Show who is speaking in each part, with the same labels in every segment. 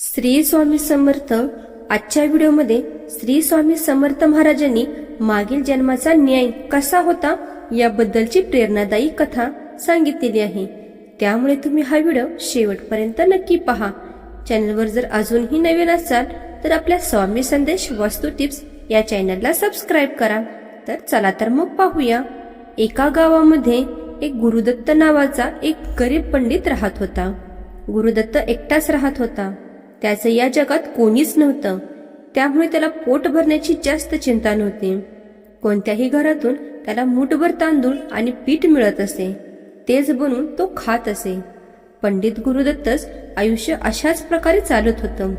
Speaker 1: श्री स्वामी समर्थ. आजच्या व्हिडिओमध्ये श्री स्वामी समर्थ महाराजांनी मागील जन्माचा न्याय कसा होता याबद्दलची प्रेरणादायी कथा सांगितलेली आहे. त्यामुळे तुम्ही हा व्हिडिओ शेवटपर्यंत नक्की पहा. चॅनलवर जर अजूनही नवीन असाल तर आपल्या स्वामी संदेश वास्तू टिप्स या चॅनलला सबस्क्राईब करा. तर चला तर मग पाहूया. एका गावामध्ये एक गुरुदत्त नावाचा एक गरीब पंडित राहत होता. गुरुदत्त एकटाच राहत होता. त्याचं या जगात कोणीच नव्हतं. त्यामुळे त्याला पोट भरण्याची जास्त चिंता नव्हती. कोणत्याही घरातून त्याला मुठभर तांदूळ आणि पीठ मिळत असे. तेच बनून तो खात असे. पंडित गुरुदत्तच आयुष्य अशाच प्रकारे चालत होतं.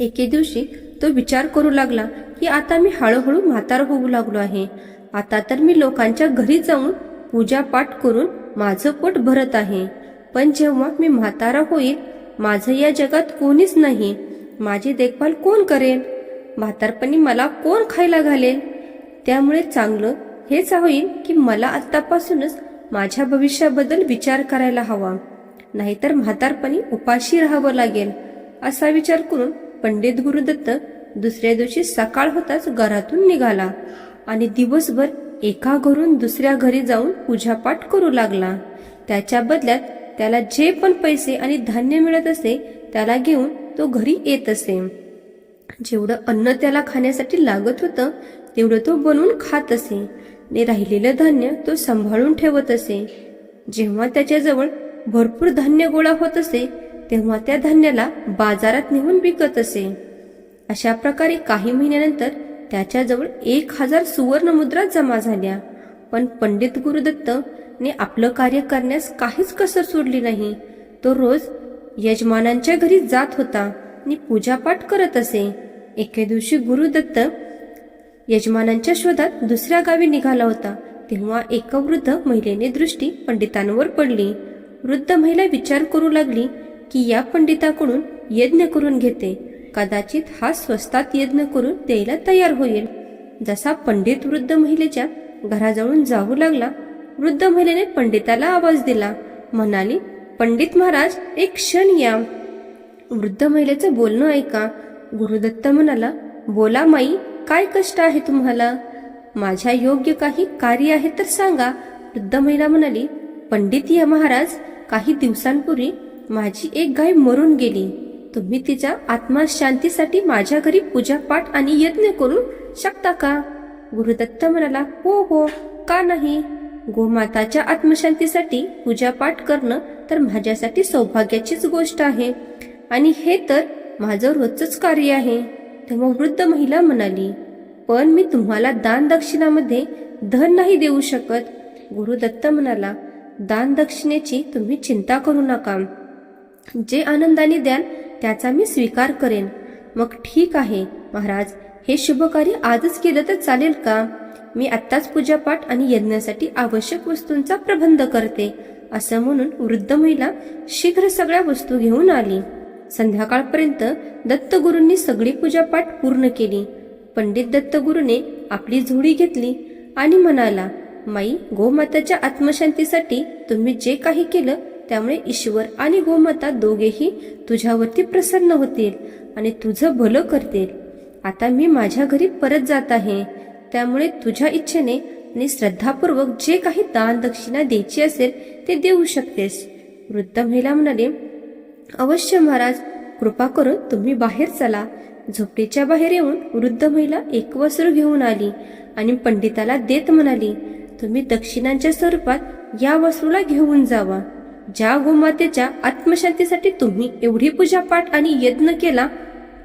Speaker 1: एके दिवशी तो विचार करू लागला की आता मी हळूहळू म्हातार होऊ लागलो आहे. आता तर मी लोकांच्या घरी जाऊन पूजा पाठ करून माझं पोट भरत आहे. पण जेव्हा मी म्हातारा होईल माझं या जगात कोणीच नाही. माझी देखभाल कोण करेल? म्हातारपणी मला कोण खायला घालेल? त्यामुळे चांगलं हेच होईल की मला आत्तापासूनच माझ्या भविष्याबद्दल विचार करायला हवा. नाहीतर म्हातारपणी उपाशी राहावं लागेल असा विचार करून पंडित गुरुदत्त दुसऱ्या दिवशी सकाळ होताच घरातून निघाला आणि दिवसभर एका घरून दुसऱ्या घरी जाऊन पूजापाठ करू लागला. त्याच्या बदल्यात त्याला जे पण पैसे आणि धान्य मिळत असे त्याला घेऊन तो घरी येत असे. जेवढं अन्न त्याला खाण्यासाठी लागत होतं तेवढं तो बनवून खात असे. आणि राहिलेलं धान्य तो सांभाळून ठेवत असे. जेव्हा त्याच्याजवळ भरपूर धान्य गोळा होत असे तेव्हा त्या धान्याला बाजारात नेऊन विकत असे. अशा प्रकारे काही महिन्यानंतर त्याच्याजवळ एक हजार सुवर्ण मुद्रा जमा झाल्या. पण पंडित गुरुदत्त ने आपलं कार्य करण्यास काहीच कसर सोडली नाही. तो रोज यजमानांच्या घरी जात होता. आणि पूजापाठ करत असे. एके दिवशी गुरुदत्त यजमानांच्या शोधात दुसऱ्या गावी निघाला होता. तेव्हा एका वृद्ध महिलेने दृष्टी पंडितांवर पडली. वृद्ध महिला विचार करू लागली की या पंडिताकडून यज्ञ करून घेते. कदाचित हा स्वस्तात यज्ञ करून द्यायला तयार होईल. जसा पंडित वृद्ध महिलेच्या घराजवळून जाऊ लागला वृद्ध महिलेने पंडिताला आवाज दिला. म्हणाली पंडित महाराज एक क्षण या. वृद्ध महिलेचं बोलणं ऐका. गुरुदत्त म्हणाला बोला माई काय कष्ट आहे तुम्हाला? माझ्या योग्य काही कार्य आहे तर सांगा. वृद्ध महिला म्हणाली पंडित या महाराज काही दिवसांपूर्वी माझी एक गाय मरून गेली. तुम्ही तिच्या आत्मा शांतीसाठी माझ्या घरी पूजापाठ आणि यज्ञ करू शकता का? गुरुदत्त म्हणाला हो हो का नाही? गोमाताच्या आत्मशांतीसाठी पूजापाठ करणं तर माझ्यासाठी सौभाग्याचीच गोष्ट आहे. आणि हे तर माझं रोजच कार्य आहे. तेव्हा वृद्ध महिला म्हणाली पण मी तुम्हाला दान दक्षिणामध्ये धन नाही देऊ शकत. गुरुदत्त म्हणाला दान दक्षिणेची तुम्ही चिंता करू नका. जे आनंदाने द्याल त्याचा मी स्वीकार करेन. मग ठीक आहे महाराज. हे शुभ कार्य आजच केलं तर चालेल का? मी आत्ताच पूजापाठ आणि यज्ञासाठी आवश्यक वस्तूंचा प्रबंध करते असं म्हणून वृद्ध महिला शीघ्र सगळ्या वस्तू घेऊन आली. संध्याकाळपर्यंत दत्तगुरूंनी सगळी पूजापाठ पूर्ण केली. पंडित दत्तगुरूने आपली झोडी घेतली आणि म्हणाला माई गोमाताच्या आत्मशांतीसाठी तुम्ही जे काही केलं त्यामुळे ईश्वर आणि गोमाता दोघेही तुझ्यावरती प्रसन्न होतील आणि तुझं भलं करतील. आता मी माझ्या घरी परत जात आहे. त्यामुळे तुझ्या इच्छेने आणि श्रद्धापूर्वक जे काही दान दक्षिणा द्यायची असेल ते देऊ शकतेस. वृद्ध महिला म्हणाले अवश्य महाराज कृपा करून तुम्ही बाहेर चला. झोपडीच्या बाहेर येऊन वृद्ध महिला एक वस्त्र घेऊन आली आणि पंडिताला देत म्हणाली तुम्ही दक्षिणांच्या स्वरूपात या वस्त्रूला घेऊन जावा. ज्या गोमातेच्या आत्मशांतीसाठी तुम्ही एवढी पूजापाठ आणि यज्ञ केला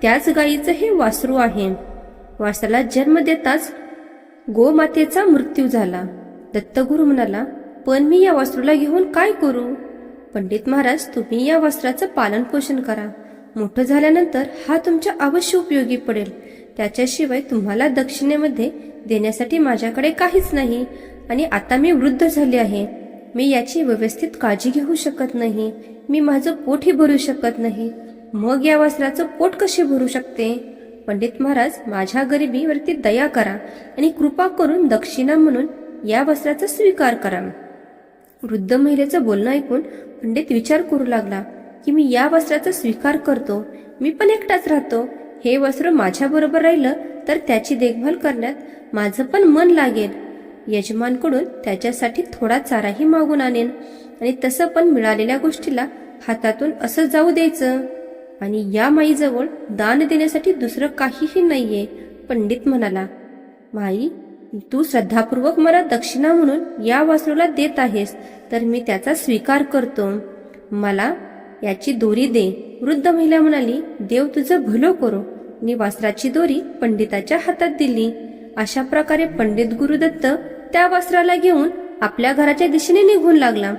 Speaker 1: त्याच गायीचं हे वासरू आहे. वासराला जन्म देताच गोमातेचा मृत्यू झाला. दत्तगुरु म्हणाला पण मी या वासरूला घेऊन काय करू? पंडित महाराज तुम्ही या वस्त्राचं पालन पोषण करा. मोठं झाल्यानंतर हा तुमच्या अवश्य उपयोगी पडेल. त्याच्याशिवाय तुम्हाला दक्षिणेमध्ये देण्यासाठी माझ्याकडे काहीच नाही आणि आता मी वृद्ध झाले आहे. मी याची व्यवस्थित काळजी घेऊ शकत नाही. मी माझं पोटही भरू शकत नाही. मग या वस्त्राचं पोट कसे भरू शकते? पंडित महाराज माझ्या गरिबीवरती दया करा आणि कृपा करून दक्षिणा म्हणून या वस्त्राचा स्वीकार करा. वृद्ध महिलेचं बोलणं ऐकून पंडित विचार करू लागला की मी या वस्त्राचा स्वीकार करतो मी पण एकटाच राहतो. हे वस्त्र माझ्याबरोबर राहिलं तर त्याची देखभाल करण्यात माझं पण मन लागेल. यजमानकडून त्याच्यासाठी थोडा चाराही मागून आणेन आणि तसं पण मिळालेल्या गोष्टीला हातातून असं जाऊ द्यायचं. आणि या माईजवळ दान देण्यासाठी दुसरं काहीही नाहीये. पंडित म्हणाला माई तू श्रद्धापूर्वक मला दक्षिणा म्हणून या वासरूला देत आहेस तर मी त्याचा स्वीकार करतो. मला याची दोरी दे. वृद्ध महिला म्हणाली देव तुझं भलं करो. आणि वासराची दोरी पंडिताच्या हातात दिली. अशा प्रकारे पंडित गुरुदत्त त्या वासराला घेऊन आपल्या घराच्या दिशेने निघून लागला.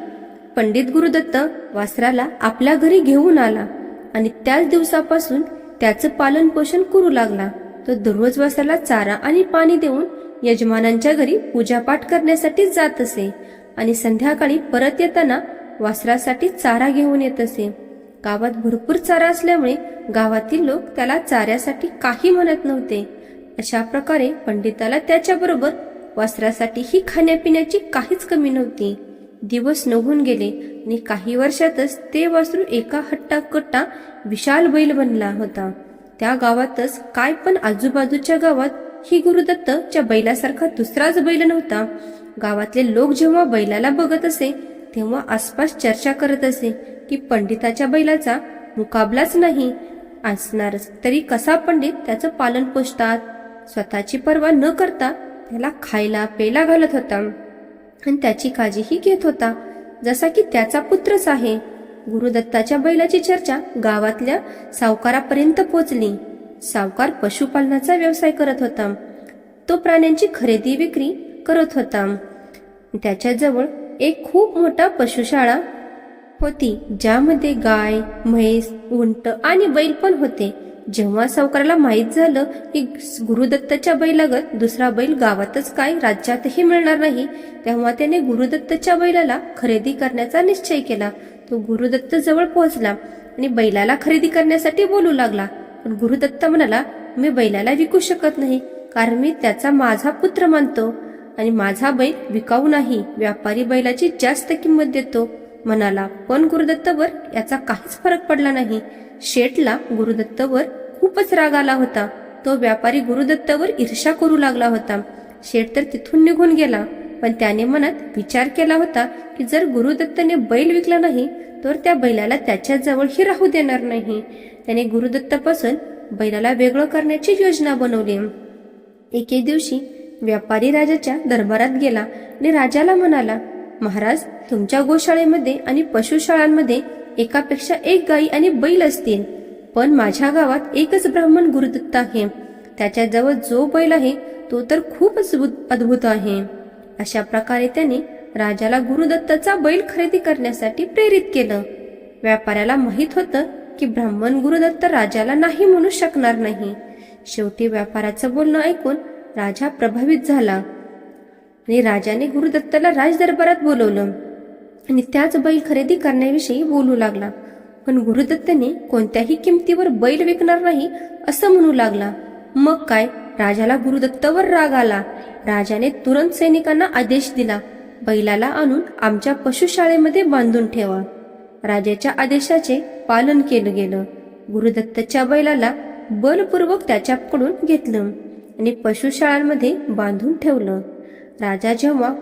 Speaker 1: पंडित गुरुदत्त वासराला आपल्या घरी घेऊन आला. आणि त्याच दिवसापासून त्याचं पालन पोषण करू लागला. तो दररोज वासराला चारा आणि पाणी देऊन यजमानांच्या घरी पूजापाठ करण्यासाठी जात असे आणि संध्याकाळी परत येताना वासरासाठी चारा घेऊन येत असे. गावात भरपूर चारा असल्यामुळे गावातील लोक त्याला चाऱ्यासाठी काही म्हणत नव्हते. अशा प्रकारे पंडिताला त्याच्याबरोबर वासरासाठी ही खाण्यापिण्याची काहीच कमी नव्हती. दिवस निघून गेले आणि काही वर्षातच ते वासरू एका हट्टाकट्टा विशाल बैल बनला होता. त्या गावातच काय पण आजूबाजूच्या गावात ही गुरुदत्तच्या बैलासारखा दुसराच बैल नव्हता. गावातले लोक जेव्हा बैलाला बघत असे तेव्हा आसपास चर्चा करत असे की पंडिताच्या बैलाचा मुकाबलाच नाही. असणारच तरी कसा पंडित त्याचं पालन पोषतात? स्वतःची पर्वा न करता त्याला खायला पेला घालत होता. आणि त्याची काळजीही घेत होता. जसा की त्याचा पुत्रच आहे गुरुदत्ताच्या बैलाची चर्चा गावातल्या सावकारापर्यंत पोचली. सावकार पशुपालनाचा व्यवसाय करत होता. तो प्राण्यांची खरेदी विक्री करत होता. त्याच्याजवळ एक खूप मोठा पशुशाळा होती ज्यामध्ये गाय म्हैस उंट आणि बैल पण होते. जेव्हा सावकाराला माहीत झालं की गुरुदत्ताच्या बैलागत दुसरा बैल गावातच काय राज्यातही मिळणार नाही तेव्हा त्याने गुरुदत्ताच्या बैलाला खरेदी करण्याचा निश्चय केला. तो गुरुदत्त जवळ पोहोचला आणि बैलाला खरेदी करण्यासाठी बोलू लागला. पण गुरुदत्त म्हणाला मी बैलाला विकू शकत नाही कारण मी त्याचा माझा पुत्र मानतो आणि माझा बैल विकाऊ नाही व्यापारी बैलाची जास्त किंमत देतो म्हणाला. पण गुरुदत्तवर याचा काहीच फरक पडला नाही. शेठला गुरुदत्तवर खूपच राग आला होता. तो व्यापारी गुरुदत्तवर ईर्षा करू लागला होता. शेठ तर तिथून निघून गेला. पण त्याने मनात विचार केला होता की जर गुरुदत्तने बैल विकला नाही तर त्या बैलाला त्याच्याजवळही राहू देणार नाही. त्याने गुरुदत्तापासून बैलाला वेगळं करण्याची योजना बनवली. एके दिवशी व्यापारी राजाच्या दरबारात गेला आणि राजाला म्हणाला महाराज तुमच्या गोशाळेमध्ये आणि पशुशाळांमध्ये एकापेक्षा एक गाई आणि बैल असतील. पण माझ्या गावात एकच ब्राह्मण गुरुदत्त आहे. त्याच्याजवळ जो बैल आहे तो तर खूपच अद्भुत- अद्भुत आहे. अशा प्रकारे त्याने राजाला गुरुदत्ताचा बैल खरेदी करण्यासाठी प्रेरित केलं. व्यापाऱ्याला माहीत होतं की ब्राह्मण गुरुदत्त राजाला नाही म्हणू शकणार नाही. शेवटी व्यापाराचं बोलणं ऐकून राजा प्रभावित झाला. आणि राजाने गुरुदत्ताला राजदरबारात बोलवलं. आणि त्याच बैल खरेदी करण्याविषयी बोलू लागला. पण गुरुदत्तने कोणत्याही किमतीवर बैल विकणार नाही असं म्हणू लागला. मग काय? राजाला गुरुदत्तावर राग आला. राजाने तुरंत सैनिकांना आदेश दिला. बैलाला आणून आमच्या पशुशाळेमध्ये बांधून ठेवा. राजाच्या आदेशाचे पालन केलं गेलं. गुरुदत्तच्या बैलाला बलपूर्वक त्याच्याकडून घेतलं आणि पशुशाळांमध्ये बांधून ठेवलं. राजा जेव्हा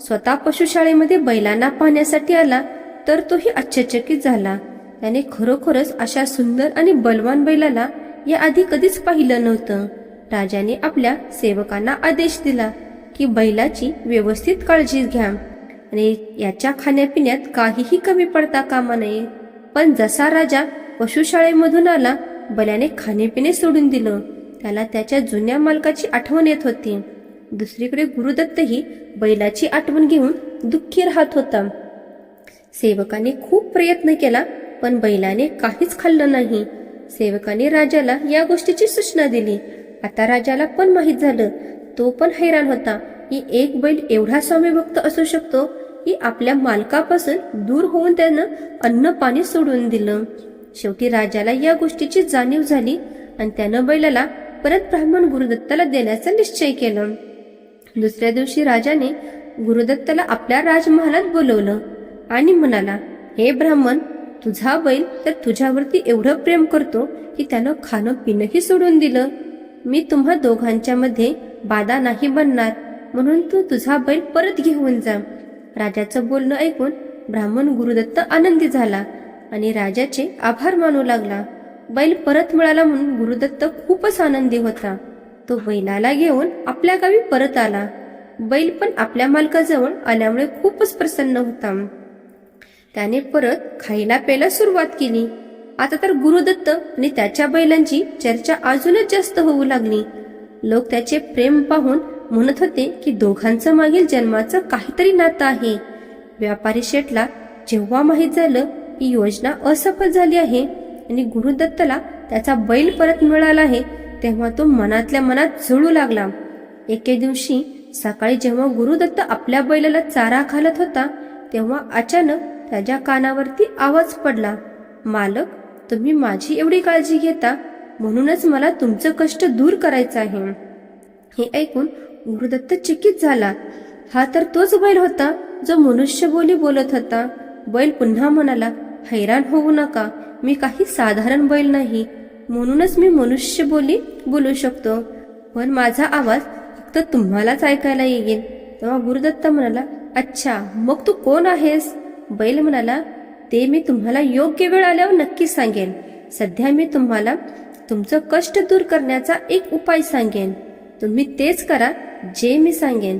Speaker 1: स्वतः पशुशाळेमध्ये बैलांना पाहण्यासाठी आला तर तोही आश्चर्यचकित झाला. त्याने खरोखरच अशा सुंदर आणि बलवान बैलाला या आधी कधीच पाहिलं नव्हतं. राजाने आपल्या सेवकांना आदेश दिला की बैलाची व्यवस्थित काळजी घ्या आणि याच्या खाण्यापिण्यात काहीही कमी पडता कामा नये. पण जसा राजा पशुशाळेमधून आला बैलाने खाणेपिणे सोडून दिलं. त्याला त्याच्या जुन्या मालकाची आठवण येत होती. दुसरीकडे गुरुदत्तही बैलाची आठवण घेऊन दुःखी राहत होता. सेवकाने खूप प्रयत्न केला पण बैलाने काहीच खाल्लं नाही. सेवकाने राजाला या गोष्टीची सूचना दिली. आता राजाला पण माहीत झालं तो पण हैराण होता. की एक बैल एवढा स्वामीभक्त असू शकतो की आपल्या मालकापासून दूर होऊन त्यानं अन्न पाणी सोडून दिलं. शेवटी राजाला या गोष्टीची जाणीव झाली आणि त्यानं बैलाला परत ब्राह्मण गुरुदत्ताला देण्याचा निश्चय केला. दुसऱ्या दिवशी राजाने गुरुदत्ताला आपल्या राजमहालात बोलवलं आणि म्हणाला हे ब्राह्मण तुझा बैल तर तुझ्यावरती एवढं प्रेम करतो की त्यानं खाणं पिणंही सोडून दिलं. मी तुम्हा दोघांच्या मध्ये बाधा नाही बनणार म्हणून तू तुझा बैल परत घेऊन जा. राजाचं बोलणं ऐकून ब्राह्मण गुरुदत्त आनंदी झाला आणि राजाचे आभार मानू लागला. बैल परत मिळाला म्हणून गुरुदत्त खूपच आनंदी होता. तो बैलाला घेऊन आपल्या गावी परत आला. बैल पण आपल्या मालकाजवळ आल्यामुळे खूपच प्रसन्न होता. त्याने परत खायला प्यायला सुरुवात केली. आता तर गुरुदत्त आणि त्याच्या बैलांची चर्चा अजूनच जास्त होऊ लागली. लोक त्याचे प्रेम पाहून म्हणत होते की दोघांचं मागील जन्माचं काहीतरी नातं आहे. व्यापारी शेठला जेव्हा माहीत झालं की योजना असफल झाली आहे आणि गुरुदत्तला त्याचा बैल परत मिळाला आहे तेव्हा तो मनातल्या मनात जुळू लागला. एके दिवशी सकाळी जेव्हा गुरुदत्त आपल्या बैलाला चारा घालत होता तेव्हा अचानक त्याच्या कानावरती आवाज पडला. मालक तुम्ही माझी एवढी काळजी घेता? म्हणूनच मला तुमचं कष्ट दूर करायचं आहे. हे ऐकून गुरुदत्त चकित झाला. हा तर तोच बैल होता जो मनुष्य बोली बोलत होता. बैल पुन्हा म्हणाला हैराण होऊ नका. मी काही साधारण बैल नाही. म्हणूनच मी मनुष्य बोली बोलू शकतो. पण माझा आवाज फक्त तुम्हालाच ऐकायला येईल. तेव्हा गुरुदत्त म्हणाला अच्छा मग तू कोण आहेस? बैल म्हणाला ते मी तुम्हाला योग्य वेळ आल्यावर नक्की सांगेन. सध्या मी तुम्हाला तुमचं कष्ट दूर करण्याचा एक उपाय सांगेन. तुम्ही तेच करा जे मी सांगेन.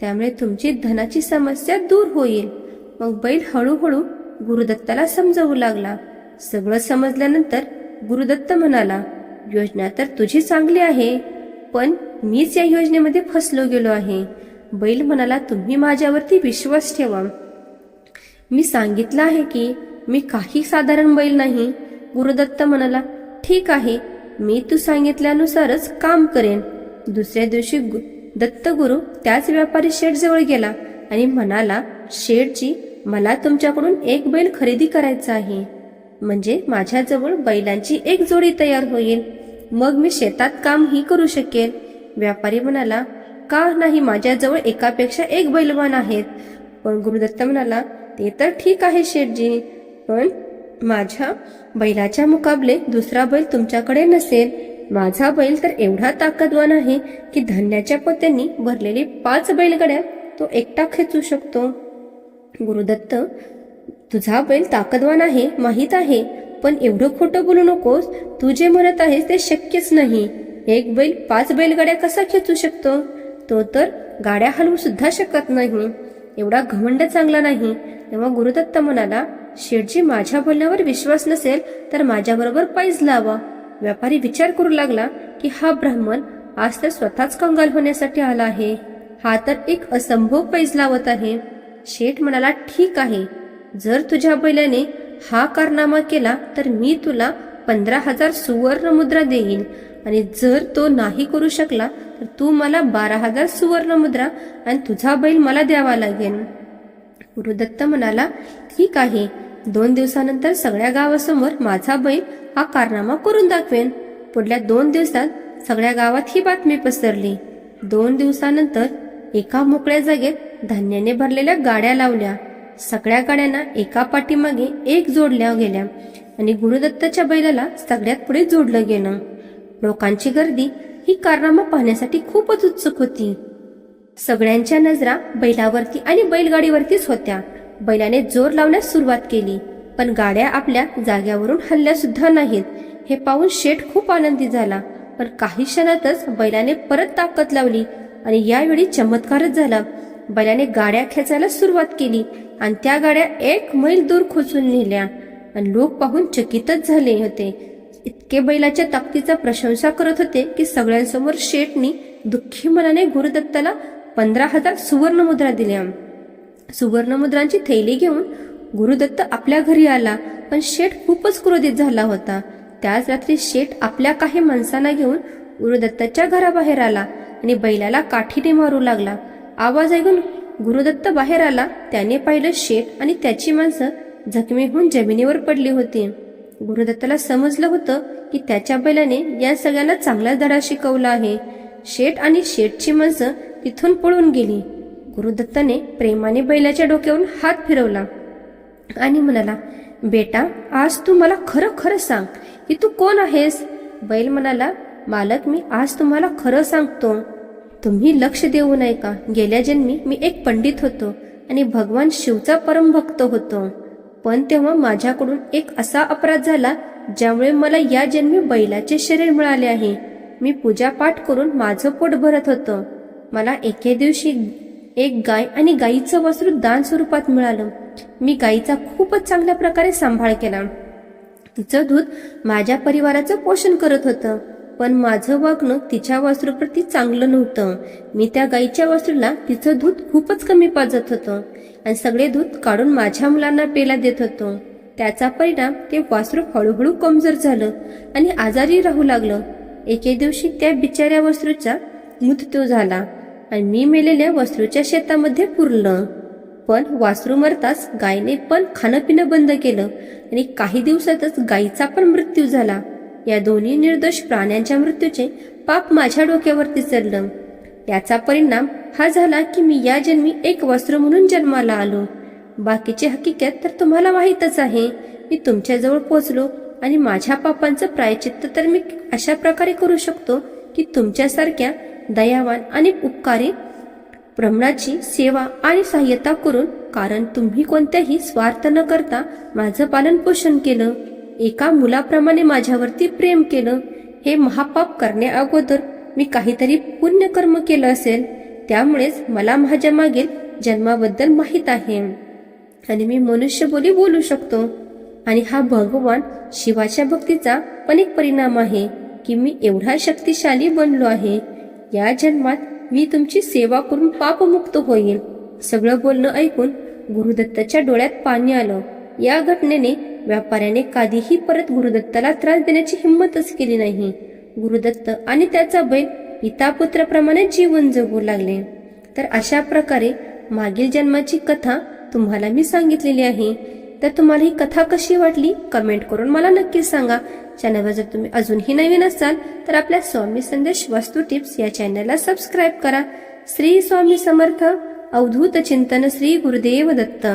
Speaker 1: त्यामुळे तुमची धनाची समस्या दूर होईल. मग बैल हळूहळू गुरुदत्ताला समजवू लागला. सगळं समजल्यानंतर गुरुदत्त म्हणाला योजना तर तुझी चांगली आहे पण मीच या योजनेमध्ये फसलो गेलो आहे. बैल म्हणाला तुम्ही माझ्यावरती विश्वास ठेवा. मी सांगितलं आहे की मी काही साधारण बैल नाही. गुरुदत्त म्हणाला ठीक आहे मी तू सांगितल्यानुसारच काम करेन. दुसऱ्या दिवशी गु- दत्तगुरु त्याच व्यापारी शेठ जवळ गेला आणि म्हणाला शेठजी मला तुमच्याकडून एक बैल खरेदी करायचा आहे. म्हणजे माझ्याजवळ बैलांची एक जोडी तयार होईल. मग मी शेतात कामही करू शकेल. व्यापारी म्हणाला का नाही माझ्याजवळ एकापेक्षा एक बैलवान आहेत. पण गुरुदत्त म्हणाला ते तर ठीक आहे शेठजी पण माझ्या बैलाच्या मुकाबले दुसरा बैल तुमच्याकडे नसेल. माझा बैल तर एवढा ताकदवान आहे की धान्याच्या पोत्यांनी भरलेली पाच बैलगाड्या तो एकटा खेचू शकतो. गुरुदत्त तुझा बैल ताकदवान आहे माहीत आहे पण एवढं खोटं बोलू नकोस. तू जे म्हणत आहेस ते शक्यच नाही. एक बैल पाच बैलगाड्या कसा खेचू शकतो? तो तर गाड्या हलवू सुद्धा शकत नाही. एवढा घमंड चांगला नाही. तेव्हा गुरुदत्त म्हणाला शेठजी माझ्या बोलण्यावर विश्वास नसेल तर माझ्याबरोबर पैज लावा. व्यापारी विचार करू लागला की हा ब्राह्मण आज तर स्वतःच कंगाल होण्यासाठी आला आहे. हा तर एक असंभव पैज लावत आहे. शेठ म्हणाला ठीक आहे. जर तुझ्या बैलाने हा कारनामा केला तर मी तुला पंधरा हजार सुवर्ण मुद्रा देईन. आणि जर तो नाही करू शकला तर तू मला बारा हजार सुवर्ण मुद्रा आणि तुझा बैल मला द्यावा लागेल. गुरुदत्त म्हणाला ठीक आहे. दोन दिवसानंतर सगळ्या गावासमोर माझा बैल हा कारनामा करून दाखवेन. पुढल्या दोन दिवसात सगळ्या गावात ही बातमी पसरली. दोन दिवसानंतर एका मोकळ्या जागेत धान्याने भरलेल्या गाड्या लावल्या. सगळ्या गाड्यांना एका पाठीमागे एक जोडल्या गेल्या. आणि गुरुदत्ताच्या बैलाला सगळ्यात पुढे जोडलं गेलं. लोकांची गर्दी ही कारनामा पाहण्यासाठी खूपच उत्सुक होती. सगळ्यांच्या नजरा बैलावरती आणि बैलगाडीवरतीच होत्या. बैलाने जोर लावण्यास सुरुवात केली. पण गाड्या आपल्या जाग्यावरून हल्ल्या सुद्धा नाहीत. हे पाहून शेठ खूप आनंदी झाला. पण काही क्षणातच बैलाने परत ताकद लावली आणि यावेळी चमत्कारच झाला. बैलाने गाड्या खेचायला सुरुवात केली आणि त्या गाड्या एक मैल दूर खोचून नेल्या. आणि लोक पाहून चकितच झाले होते. इतके बैलाच्या ताकदीचा प्रशंसा करत होते की सगळ्यांसमोर शेठनी दुःखी मनाने गुरुदत्ताला पंधरा हजार सुवर्णमुद्रा दिल्या. सुवर्णमुद्रांची थैली घेऊन गुरुदत्त आपल्या घरी आला पण शेठ खूपच क्रोधित झाला होता. त्याच रात्री शेठ आपल्या काही माणसांना घेऊन गुरुदत्ताच्या घराबाहेर आला आणि बैलाला काठीने मारू लागला. आवाज ऐकून गुरुदत्त बाहेर आला. त्याने पाहिलं शेठ आणि त्याची माणसं जखमी होऊन जमिनीवर पडली होती. गुरुदत्ताला समजलं होतं की त्याच्या बैलाने या सगळ्यांना चांगला धडा शिकवला आहे. शेठ आणि शेठची माणसं तिथून पळून गेली. गुरुदत्ताने प्रेमाने बैलाच्या डोक्यावरून हात फिरवला आणि म्हणाला बेटा आज तू मला खरं खरं सांग की तू कोण आहेस? बैल म्हणाला मालक मी आज तुम्हाला खरं सांगतो. तुम्ही लक्ष देऊ नये का? गेल्या जन्मी मी एक पंडित होतो आणि भगवान शिवचा परमभक्त होतो. पण तेव्हा माझ्याकडून एक असा अपराध झाला ज्यामुळे मला या जन्मी बैलाचे शरीर मिळाले आहे. मी पूजापाठ करून माझं पोट भरत होतं. मला एके दिवशी एक गाय आणि गाईचं वस्त्र दान स्वरूपात मिळालं. मी गाईचा खूपच चांगल्या प्रकारे सांभाळ केला. तिचं दूध माझ्या परिवाराचं पोषण करत होतं. पण माझं वागणं तिच्या वासरूप्रती चांगलं नव्हतं. मी त्या गाईच्या वासरूला तिचं दूध खूपच कमी पाजत होतं आणि सगळे दूध काढून माझ्या मुलांना पेला देत होतो. त्याचा परिणाम ते वासरू हळूहळू कमजोर झालं आणि आजारी राहू लागलं. एके दिवशी त्या बिचाऱ्या वासरूचा मृत्यू झाला आणि मी मेलेल्या वासरूच्या शेतामध्ये पुरलं. पण वासरू मरताच गायने पण खाणं पिणं बंद केलं आणि काही दिवसातच गायीचा पण मृत्यू झाला. या दोन्ही निर्दोष प्राण्यांच्या मृत्यूचे पाप माझ्या डोक्यावरती चढलं याचा परिणाम हा झाला की मी या जन्मी एक वस्त्र म्हणून जन्माला आलो. बाकीची हकीकत तर तुम्हाला माहीतच आहे. मी तुमच्याजवळ पोचलो आणि माझ्या पापांचं प्रायचित्त तर मी अशा प्रकारे करू शकतो की तुमच्यासारख्या दयावान आणि उपकारी ब्रह्मणाची सेवा आणि सहाय्यता करून कारण तुम्ही कोणत्याही स्वार्थ न करता माझं पालन पोषण केलं. एका मुलाप्रमाणे माझ्यावरती प्रेम केलं हे महापाप करण्या अगोदर मी काहीतरी पुण्यकर्म केलं असेल त्यामुळेच मला माझ्या मागील जन्माबद्दल माहीत आहे. आणि मी मनुष्य बोली बोलू शकतो. आणि हा भगवान शिवाच्या भक्तीचा पण एक परिणाम आहे की मी एवढा शक्तिशाली बनलो आहे. या जन्मात मी तुमची सेवा करून पापमुक्त होईल. सगळं बोलणं ऐकून गुरुदत्ताच्या डोळ्यात पाणी आलं. या घटनेने व्यापाऱ्याने कधीही परत गुरुदत्ताला त्रास देण्याची हिंमतच केली नाही. गुरुदत्त आणि त्याचा बैल पिता पुत्राप्रमाणे जीवन जगू लागले. तर अशा प्रकारे मागील जन्माची कथा तुम्हाला मी सांगितलेली आहे. तर तुम्हाला ही कथा कशी वाटली? कमेंट करून मला नक्की सांगा. चॅनलवर जर तुम्ही अजूनही नवीन असाल तर आपल्या स्वामी संदेश वास्तू टिप्स या चॅनलला सबस्क्राईब करा. श्री स्वामी समर्थ. अवधूत चिंतन श्री गुरुदेव दत्त.